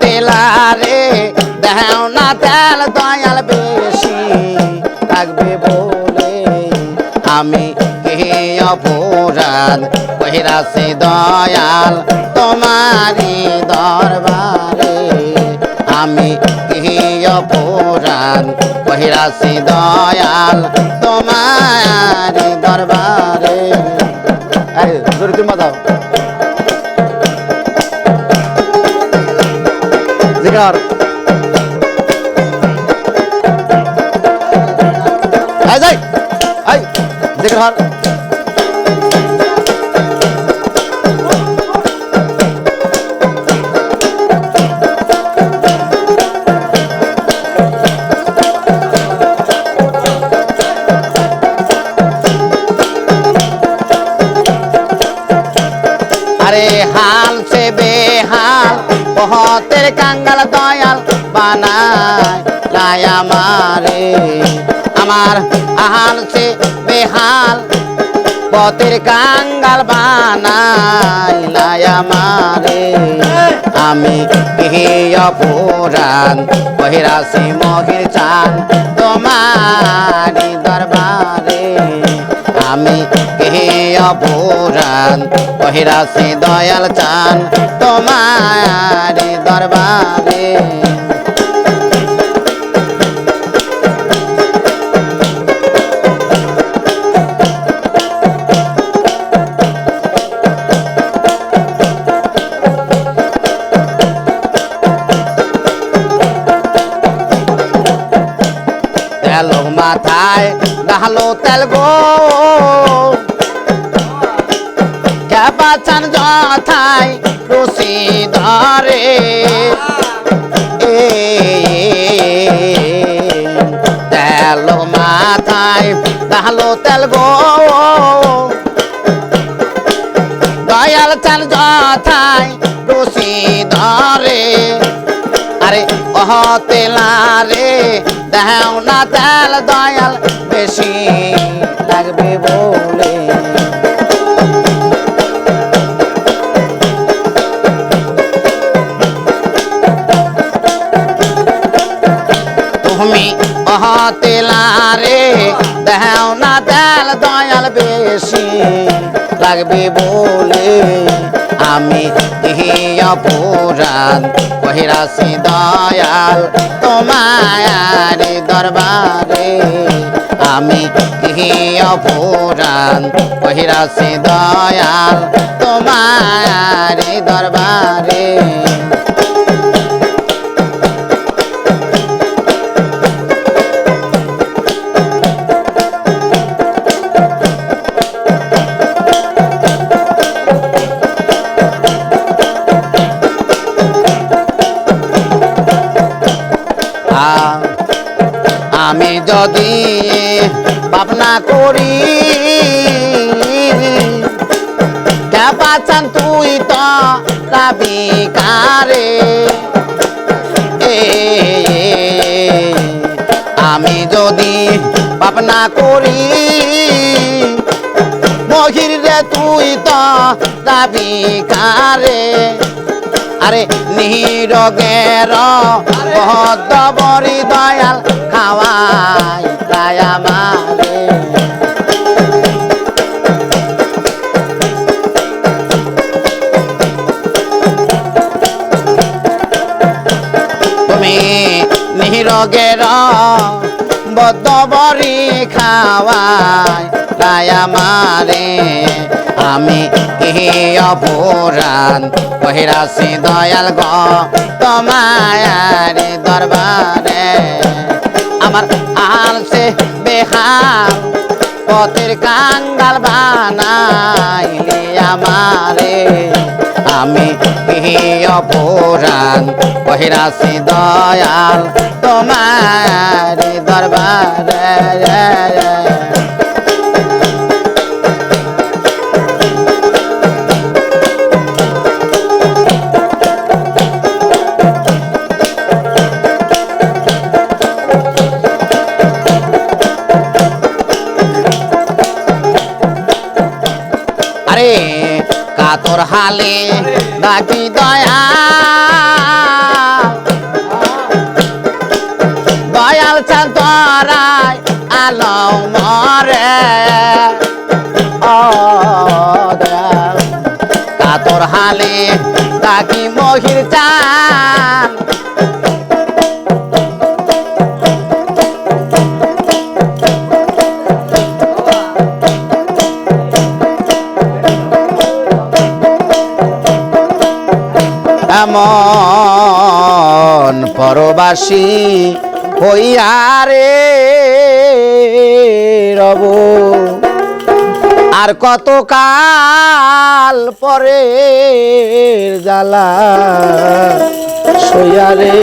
তেলারে দেও না তেল, দয়াল বেশি থাকবে বলে। আমি কে অপরাধ কহিরাছি দয়াল তোমারি দরবারে? আমি কি অপরাধ কহিরাছি দয়াল তোমারি দরবারে? এই, জোরে তুমি জিগার এই যাই এই জিগার আরে হাল সে বেহাল বহতের কাঙ্গাল দয়াল বানায় লাই আমারে। আমার হাল সে বেহাল, পথের কাঙ্গাল বানাই লাই আমারে। আমি কে অপরাধ বহিরাসি মহির চান তোমারি দরবারে। আমি কে অপরাধ বহিরাসি দয়াল চান তোমারি দরবারে। মাথায় ডালো তেল গো। বাচান যথায় রসি ধরে। তেল মাথায় ডালো তেল গো। দয়াল চাল যথায় রসি ধরে। আরে অহ তেলারে দেও না তেল দয়াল। তুমি অহ তেলারে দেও না তেল দয়াল বেশি। লাগবে বলে আমি অপরাধ কহিরাসি দয়াল তোমার দরবারে। আমি কি অপরাধ কহিরাসি দয়াল তোমার দরবারে। যদি ভাবনা করি পাচান তুই তো রাবি কারে আমি যদি ভাবনা করি মহির রে তুই তো রাবি কারে আরে নিরগের বহদ বরি দয়াল খাওয়াই তাই আমারে তুমি নিরগের বদ্ধ বরি খাওয়াই তাই আমারে আমি কি অপরাধ কহিরাসি দয়াল গ তোমারি দরবারে আমার আলসে বেহাল পথের কাঙ্গাল বানাইলি আমারে। আমি কি অপরাধ কহিরাসি দয়াল তোমার দরবারে। রে কাতর হালে নাকি দয়া। দয়াল চাঁদরায় আলো মরে কাতর হালে নাকি মহির চান। এমন পরবাসী হইয়ারে রব। আর কত কাল পরে জ্বালা সইয়ারে